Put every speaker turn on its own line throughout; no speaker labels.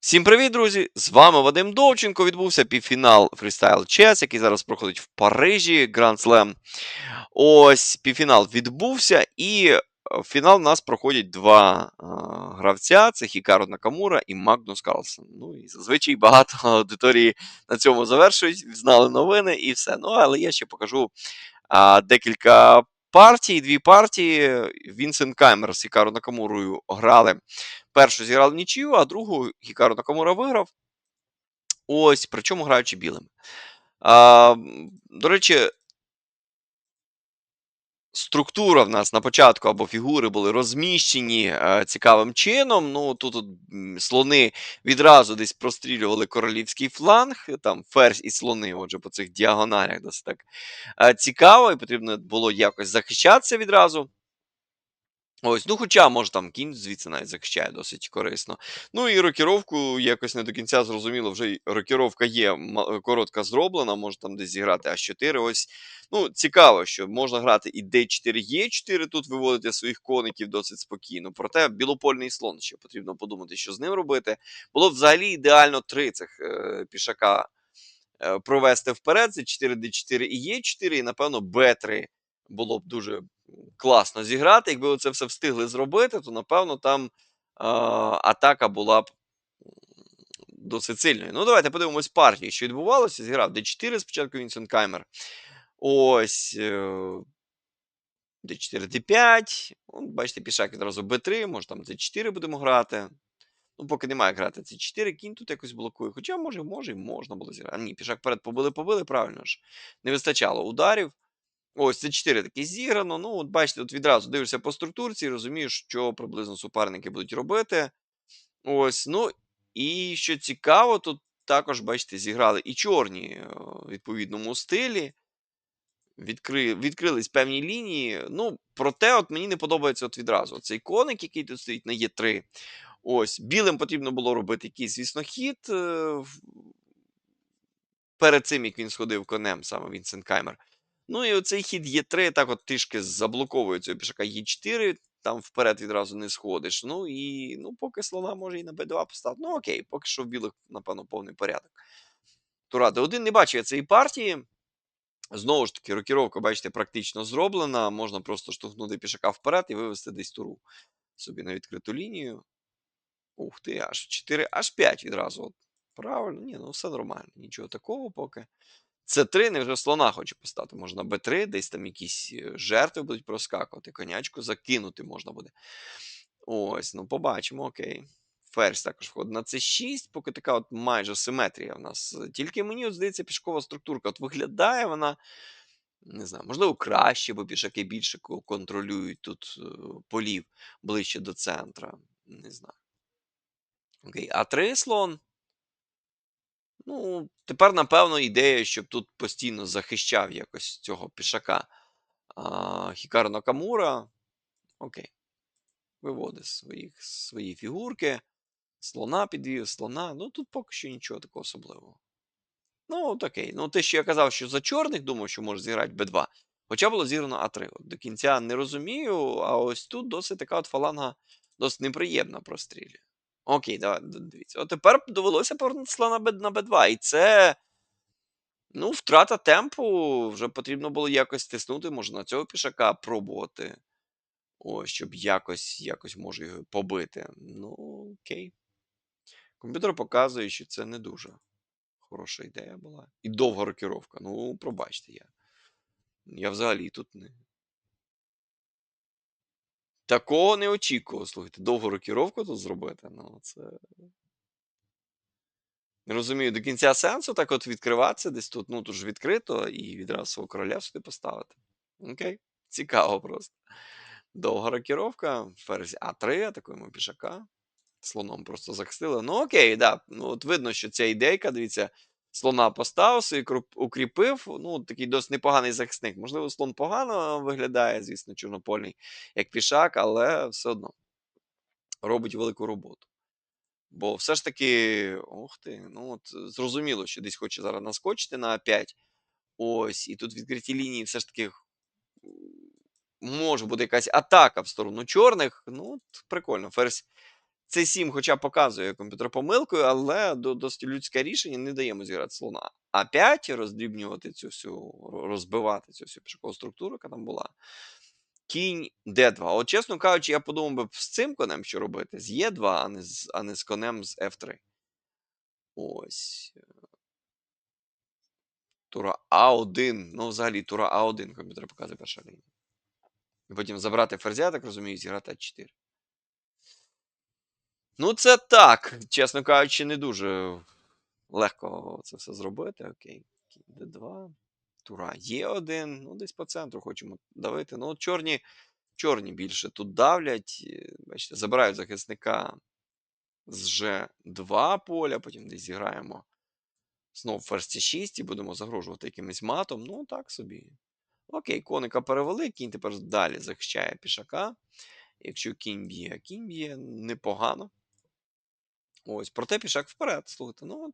Всім привіт, друзі! З вами Вадим Довченко. Відбувся півфінал Freestyle Chess, який зараз проходить в Парижі Grand Slam. Ось півфінал відбувся, і е, в фінал у нас проходять два а, гравця: це Хікаро Накамура і Магнус Карлсон. Ну і зазвичай багато аудиторії на цьому завершують, знали новини і все. Ну, але я ще покажу а, декілька партій, дві партії. Вінсент Каймер з Хікару Накамурою грали. Першу зіграли в нічию, а другу Хікару Накамура виграв. Ось, причому граючи білим. А, до речі, структура в нас на початку або фігури були розміщені е, цікавим чином. Ну, тут от, слони відразу десь прострілювали королівський фланг, там ферзь і слони, отже, по цих діагоналях досить так е, цікаво, і потрібно було якось захищатися відразу. Ось, ну хоча, може, там кінь звідси навіть захищає досить корисно. Ну і рокіровку якось не до кінця зрозуміло, вже рокіровка є е, коротка зроблена, може там десь зіграти А4. Ось. Ну, цікаво, що можна грати і D4, Е4, тут виводити своїх коників досить спокійно. Проте білопольний слон ще потрібно подумати, що з ним робити. Було б взагалі ідеально три цих е, пішака е, провести вперед. Це 4D4 і Е4, і, напевно, Б3 було б дуже класно зіграти. Якби це все встигли зробити, то напевно там а, атака була б досить сильною. Ну, давайте подивимось партії, що відбувалося. Зіграв D4 спочатку Вінсент Каймер. Ось. е, D4, D5. От, бачите, пішак відразу B3, може там C4 будемо грати. Ну, поки немає грати C4, кінь тут якось блокує. Хоча, може, може, і можна було зіграти. А ні, пішак вперед побили, побили, правильно ж. Не вистачало ударів. Ось це 4 таки зіграно. Ну, от бачите, от відразу дивишся по структурці і розумієш, що приблизно суперники будуть робити. Ось, ну і що цікаво, тут також, бачите, зіграли і чорні е, в відповідному стилі. Відкри... Відкрились певні лінії. Ну, проте, от мені не подобається от відразу цей коник, який тут стоїть на Е3. Ось, білим потрібно було робити якийсь, звісно, хід. е, Перед цим, як він сходив конем, саме Вінсент Каймер. Ну і оцей хід Е3 так от трішки заблоковує цього пішака Е4, там вперед відразу не сходиш. Ну і ну, поки слона може і на Б2 поставити. Ну окей, поки що в білих, напевно, повний порядок. Тура Д1 не бачу я цієї партії. Знову ж таки, рокіровка, бачите, практично зроблена. Можна просто штовхнути пішака вперед і вивести десь туру собі на відкриту лінію. Ух ти, аж 4, аж 5 відразу. Правильно, ні, ну все нормально. Нічого такого поки. С3 не вже слона хоче поставити. Можна Б3, десь там якісь е, жертви будуть проскакувати. Конячку закинути можна буде. Ось, ну побачимо, окей. Ферзь також входить на С6, поки така от майже симетрія в нас. Тільки мені, от, здається, пішкова структурка от виглядає вона. Не знаю, можливо, краще, бо пішаки більше контролюють тут е, полів ближче до центра. Не знаю. Окей, А3 слон. Ну, тепер, напевно, ідея, щоб тут постійно захищав якось цього пішака а, Хікаро Накамура. Окей. Виводить своїх, свої фігурки. Слона підвів, слона. Ну, тут поки що нічого такого особливого. Ну, окей. Ну, те, що я казав, що за чорних думав, що може зіграти Б2. Хоча було зіграно А3. От до кінця не розумію, а ось тут досить така от фаланга досить неприємна прострілює. Окей, давай, дивіться. От тепер довелося повернути слона на Б2. І це. Ну, втрата темпу. Вже потрібно було якось тиснути, може, на цього пішака пробувати. Ось, щоб якось, якось може його побити. Ну, окей. Комп'ютер показує, що це не дуже хороша ідея була. І довга рокіровка. Ну, пробачте я. Я взагалі тут не. Такого не очікував. Слухайте, довгу рокіровку тут зробити. Ну, це. Не розумію, до кінця сенсу так от відкриватися десь тут. Ну, тут ж відкрито, і відразу свого короля сюди поставити. Окей. Цікаво просто. Довга рокіровка. Ферзь А3, атакуємо пішака. Слоном просто захистили. Ну, окей, да. Ну, от видно, що ця ідейка, дивіться, слона поставив собі, укріпив. Ну, такий досить непоганий захисник. Можливо, слон погано виглядає, звісно, чорнопольний, як пішак, але все одно робить велику роботу. Бо все ж таки, ух ти, ну от зрозуміло, що десь хоче зараз наскочити на 5. Ось, і тут відкриті лінії все ж таки може бути якась атака в сторону чорних. Ну, от прикольно. Ферзь С7 хоча показує комп'ютер помилкою, але до, досить людське рішення не даємо зіграти слона. А 5 роздрібнювати цю всю, розбивати цю всю пішокову структуру, яка там була. Кінь Д2. От, чесно кажучи, я подумав би з цим конем, що робити, з Е2, а не з, а не з конем з F3. Ось. Тура А1. Ну, взагалі, тура А1 комп'ютер показує перша лінія. І потім забрати ферзя, так розумію, зіграти А4. Ну, це так. Чесно кажучи, не дуже легко це все зробити. Окей. Кінь Д2. Тура Є1. Ну, десь по центру хочемо давити. Ну, чорні, чорні більше тут давлять. е, Бачите, забирають захисника з G2 поля, потім десь зіграємо знов ферзь C6 і будемо загрожувати якимось матом. Ну, так собі. Окей, коника перевели, кінь тепер далі захищає пішака. Якщо кінь б'є, кінь б'є непогано. Ось, проте пішак вперед. Слухайте, ну.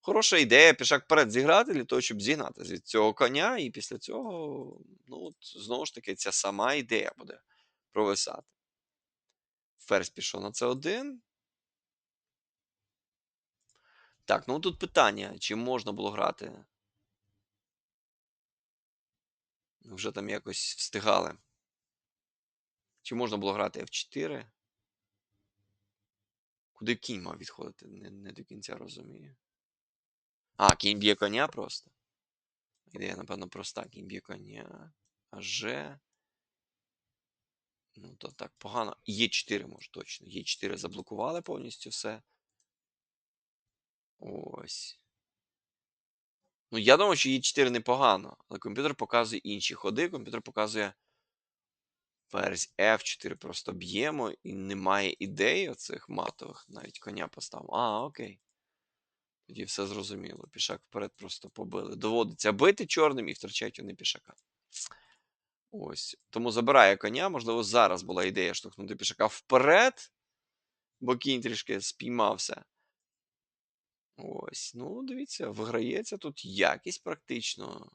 Хороша ідея, пішак вперед зіграти для того, щоб зігнати від цього коня, і після цього, ну, от, знову ж таки, ця сама ідея буде провисати. Ферзь пішов на С1. Так, ну тут питання, чи можна було грати? Вже там якось встигали. Чи можна було грати F4? Куди кінь мав відходити? Не, не до кінця розумію. А, кінь б'є коня просто. Ідея, напевно, проста. Кінь б'є коня. А Ж. Ну, то так погано. Є4 може точно. Є4 заблокували повністю все. Ось. Ну, я думаю, що Є4 непогано, але комп'ютер показує інші ходи. Комп'ютер показує ферзь F4 просто б'ємо і немає ідеї оцих матових. Навіть коня поставив. А, окей. Тоді все зрозуміло. Пішак вперед просто побили. Доводиться бити чорним і втрачають вони пішака. Ось. Тому забирає коня. Можливо, зараз була ідея штовхнути пішака вперед, бо кінь трішки спіймався. Ось. Ну, дивіться, виграється тут якість практично.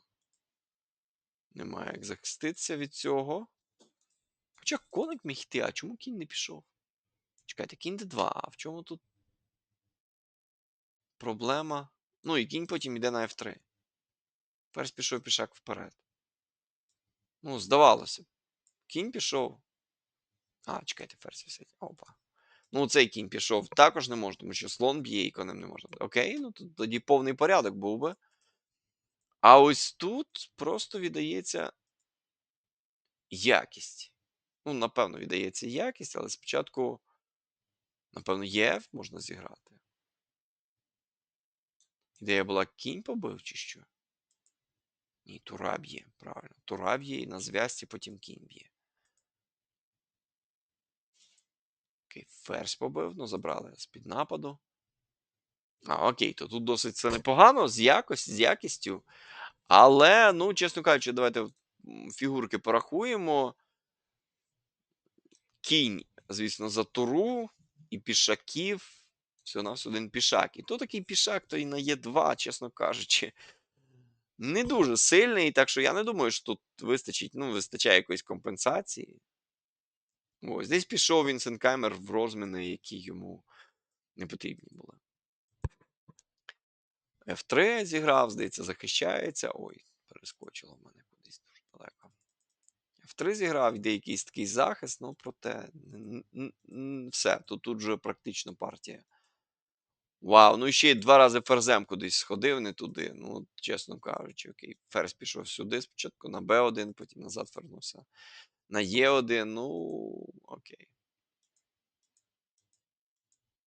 Немає як захиститися від цього. Хоча коник міг йти, а чому кінь не пішов? Чекайте, кінь d2, а в чому тут проблема? Ну і кінь потім йде на F3. Ферзь пішов пішак вперед. Ну, здавалося б. Кінь пішов. А, чекайте, ферзь висить. Опа. Ну, цей кінь пішов також не може, тому що слон б'є і конем не можна. Окей, ну тут тоді повний порядок був би. А ось тут просто віддається якість. Ну, напевно, віддається якість, але спочатку, напевно, ЄФ можна зіграти. Ідея була кінь побив чи що? Ні, тура б'є, правильно. Тура б'є і на зв'язці потім кінь б'є. Окей, ферзь побив, ну забрали з-під нападу. А, окей, то тут досить це непогано, з якось, з якістю. Але, ну, чесно кажучи, давайте фігурки порахуємо. Кінь, звісно, за туру і пішаків. У нас один пішак. І то такий пішак, то і на Є2, чесно кажучи. Не дуже сильний, так що я не думаю, що тут вистачить, ну, вистачає якоїсь компенсації. Ось, десь пішов Вінсент Каймер в розміни, які йому не потрібні були. F3 зіграв, здається, захищається. Ой, перескочило в мене кудись дуже далеко. F3 зіграв, йде якийсь такий захист, ну проте все, тут, тут вже практично партія. Вау, ну і ще й два рази ферзем кудись сходив, не туди. Ну, чесно кажучи, окей, ферзь пішов сюди, спочатку на Б1, потім назад вернувся. На Е1, ну окей.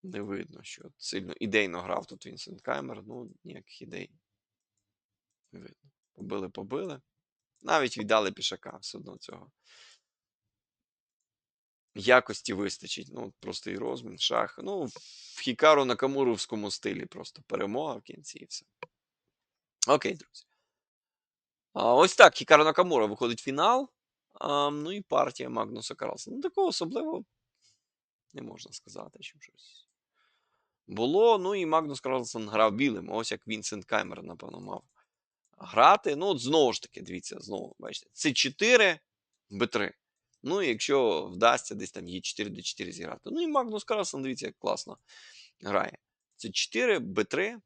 Не видно, що сильно ідейно грав тут Вінсент Каймер, ну ніяких ідей. Не видно. Побили, побили. Навіть віддали пішака все одно цього. Якості вистачить. Ну, і розмін, шах. Ну, в Хікару на Камуровському стилі просто перемога в кінці і все. Окей, друзі. А, ось так, Хікару Накамура виходить в фінал. А, ну і партія Магнуса Карлсона. Ну, такого особливо не можна сказати, що щось. Було, ну і Магнус Карлсон грав білим. Ось як Вінсент Каймер, напевно, мав грати. Ну, от знову ж таки, дивіться, знову, бачите, С4, Б3. Ну, і якщо вдасться десь там Е4, Д4 зіграти. Ну і Магнус Карлсон, дивіться, як класно грає. Це 4, Б3.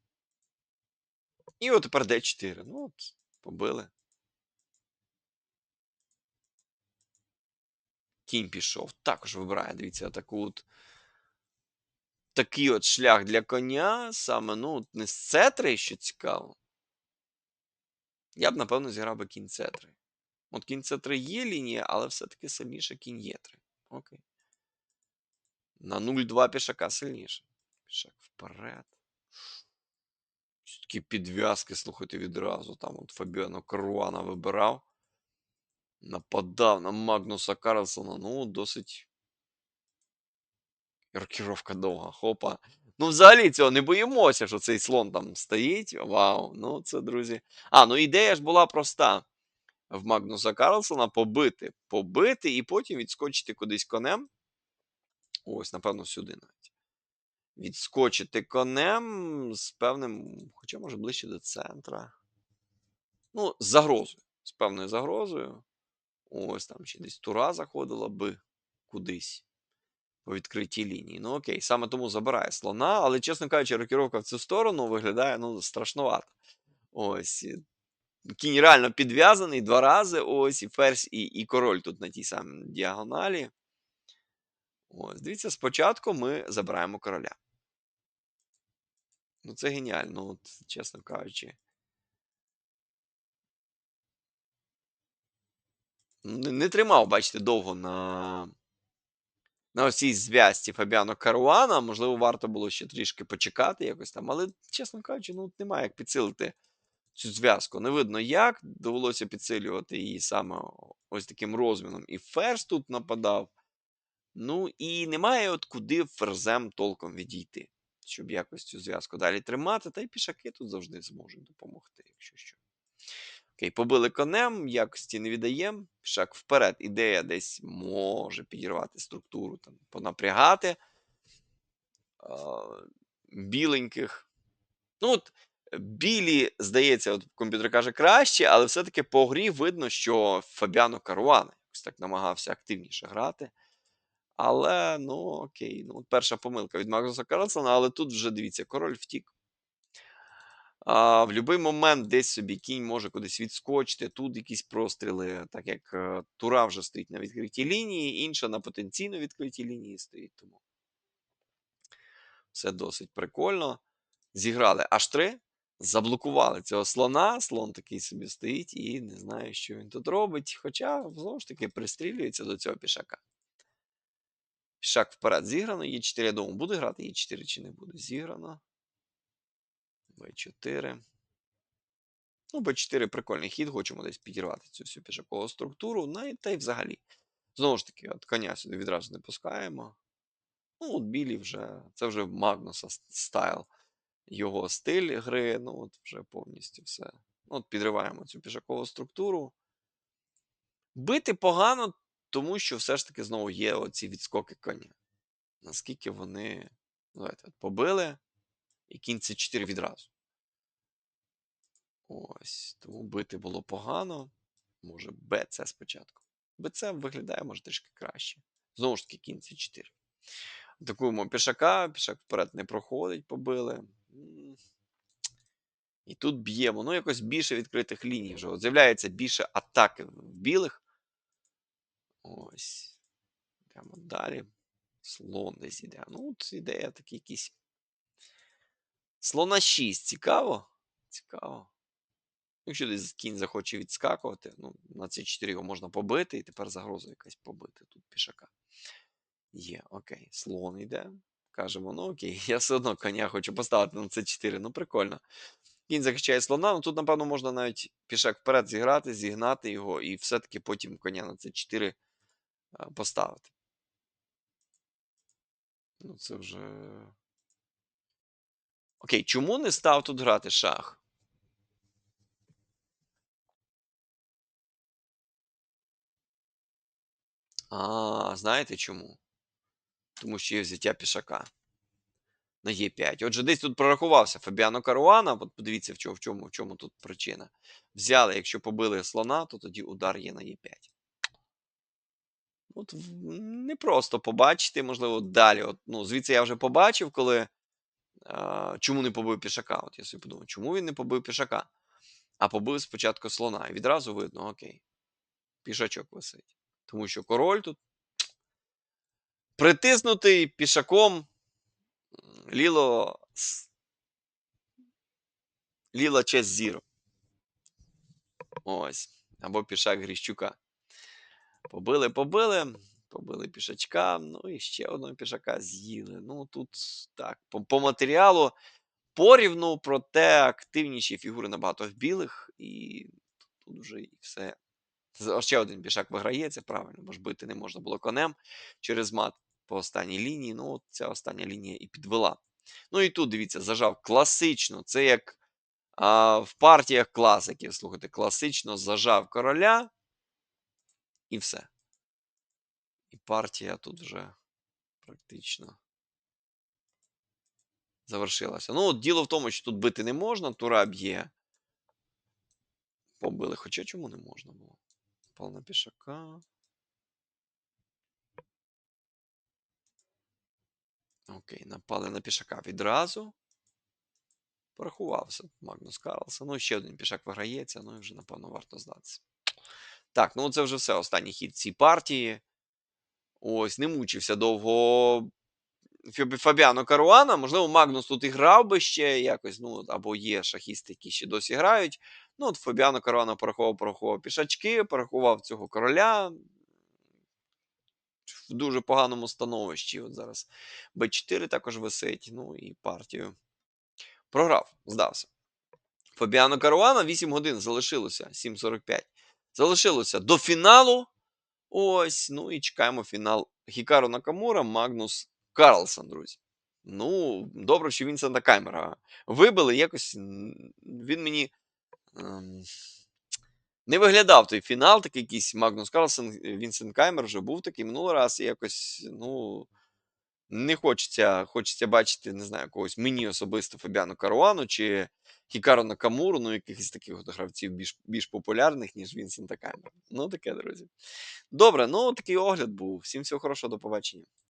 І от тепер Д4. Ну, от, побили. Кінь пішов. Також вибирає, дивіться, таку от. Такий от шлях для коня. Саме, ну, не з С3, що цікаво. Я б, напевно, зіграв би кінь С3. От кінь С3 є лінія, але все-таки сильніше кінь Е3. Окей. На 0-2 пішака сильніше. Пішак вперед. Такі підв'язки, слухайте, відразу. Там от Фабіано Каруана вибирав. Нападав на Магнуса Карлсона. Ну, досить. Рокіровка довга. Хопа. Ну, взагалі цього не боїмося, що цей слон там стоїть. Вау. Ну, це, друзі. А, ну ідея ж була проста. В Магнуса Карлсона побити. Побити і потім відскочити кудись конем. Ось, напевно, сюди навіть. Відскочити конем з певним, хоча може ближче до центра. Ну, з загрозою. З певною загрозою. Ось там ще десь тура заходила би кудись по відкритій лінії. Ну окей, саме тому забирає слона, але, чесно кажучи, рокіровка в цю сторону виглядає ну, страшновато. Ось. Кінь реально підв'язаний два рази. Ось, і ферзь, і, і король тут на тій самій діагоналі. Ось, дивіться, спочатку ми забираємо короля. Ну, це геніально, от, чесно кажучи. Не, не тримав, бачите, довго на, на ось цій зв'язці Фабіано Каруана. Можливо, варто було ще трішки почекати якось там. Але, чесно кажучи, ну, немає як підсилити цю зв'язку. Не видно як. Довелося підсилювати її саме ось таким розміном. І ферзь тут нападав. Ну і немає от куди ферзем толком відійти, щоб якось цю зв'язку далі тримати. Та й пішаки тут завжди зможуть допомогти, якщо що. Окей, побили конем, якості не віддаємо. Пішак вперед. Ідея десь може підірвати структуру, там, понапрягати біленьких. Ну, от білі, здається, от комп'ютер каже краще, але все-таки по грі видно, що Фабіано Каруана якось так намагався активніше грати. Але, ну, окей, ну, перша помилка від Магнуса Карлсона, але тут вже дивіться, король втік. А, в будь-який момент десь собі кінь може кудись відскочити, тут якісь простріли, так як е, тура вже стоїть на відкритій лінії, інша на потенційно відкритій лінії стоїть. Тому все досить прикольно. Зіграли H3, заблокували цього слона. Слон такий собі стоїть і не знаю, що він тут робить. Хоча, знову ж таки, пристрілюється до цього пішака. Пішак вперед зіграно. Е4, я думаю, буде грати Е4 чи не буде зіграно. Б4. Ну, Б4 прикольний хід, хочемо десь підірвати цю всю пішакову структуру. Ну, і та й взагалі. Знову ж таки, от коня сюди відразу не пускаємо. Ну, от білі вже. Це вже Магнуса стайл. Його стиль гри. Ну, от вже повністю все. Ну, от Підриваємо цю пішакову структуру. Бити погано, тому що все ж таки знову є оці відскоки коня. Наскільки вони. Давайте побили. І кінь це 4 відразу. Ось. Тому бити було погано. Може, БЦ спочатку. БЦ виглядає, може, трішки краще. Знову ж таки, кінь це 4. Атакуємо пішака, пішак вперед не проходить, побили. І тут б'ємо. Ну, якось більше відкритих ліній вже. От З'являється більше атаки в білих. Ось. Прямо далі. Слон десь іде. Ну, от ідея такі якісь. Слона 6. Цікаво? Цікаво. Якщо десь кінь захоче відскакувати, ну, на ці 4 його можна побити, і тепер загроза якась побити тут пішака. Є, окей. Слон йде. Кажемо, ну окей, я все одно коня хочу поставити на це 4. Ну, прикольно. Кінь захищає слона. Ну тут, напевно, можна навіть пішак вперед зіграти, зігнати його, і все-таки потім коня на це 4 поставити. Ну, це вже. Окей, чому не став тут грати шах? А, знаєте чому? Тому що є взяття пішака на Е5. Отже, десь тут прорахувався Фабіано Каруана. От подивіться, в чому, в чому, в чому тут причина. Взяли, якщо побили слона, то тоді удар є на Е5. От в непросто побачити, можливо, далі. От, ну, звідси я вже побачив, коли чому не побив пішака. От я собі подумав, чому він не побив пішака? А побив спочатку слона. І відразу видно, окей, пішачок висить. Тому що король тут притиснутий пішаком ліло. Ліла честь зіро. Ось. Або пішак Гріщука. Побили, побили, побили пішачка, ну і ще одного пішака з'їли. Ну тут так, по, по матеріалу порівну, проте активніші фігури набагато в білих, і тут вже і все. Ще один пішак виграє, це правильно, бо ж бити не можна було конем через мат по останній лінії. Ну, от ця остання лінія і підвела. Ну і тут дивіться, зажав класично. Це як а, в партіях класиків. Слухайте, класично зажав короля і все. І партія тут вже практично завершилася. Ну, от діло в тому, що тут бити не можна, тура б'є. Побили. Хоча чому не можна було? Пал на пішака. Окей, напали на пішака відразу. Порахувався Магнус Карлсон. Ну, ще один пішак виграється, ну і вже, напевно, варто здатися. Так, ну це вже все. Останній хід цієї партії. Ось, не мучився довго Фабіано Каруана. Можливо, Магнус тут і грав би ще якось, ну, або є шахісти, які ще досі грають. Ну, от Фабіано Каруана порахував, порахував пішачки, порахував цього короля. В дуже поганому становищі. От зараз Б4 також висить. Ну і партію програв, здався. Фабіано Каруана 8 годин залишилося, 7.45. Залишилося до фіналу. Ось, ну і чекаємо фінал Хікару Накамура, Магнус Карлсон, друзі. Ну, добре, що Вінсента Каймера вибили. Якось він мені ем, не виглядав той фінал, такий якийсь Магнус Карлсон, Вінсент Каймер вже був такий минулий раз. І якось, ну, не хочеться, хочеться бачити, не знаю, когось мені особисто Фабіану Каруану чи Хікару Накамуру, ну, якихось таких от гравців більш, більш популярних, ніж Вінсента Каймера. Ну, таке, друзі. Добре, ну такий огляд був. Всім всього хорошого, до побачення.